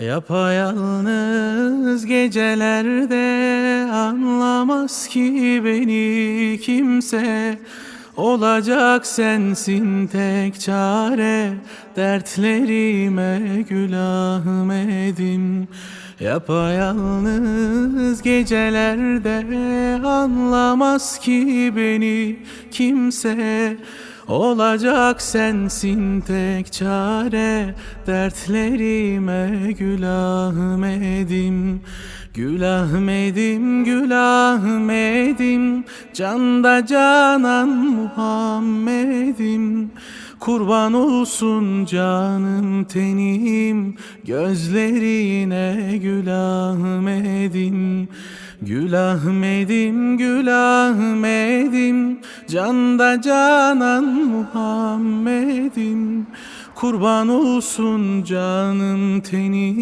Yapayalnız gecelerde anlamaz ki beni kimse. Olacak sensin tek çare Dertlerime gül Ahmet'im Yapayalnız gecelerde anlamaz ki beni kimse Olacak sensin tek çare Dertlerime gül Ahmet'im Gül Ahmet'im, Gül Ahmet'im Canda canan Muhammed'im. Kurban olsun canım tenim Gözlerine Gül Ahmet'im Gül Ahmet'im, Gül Ahmet'im Canda canan Muhammed'im. Kurban olsun canım tenim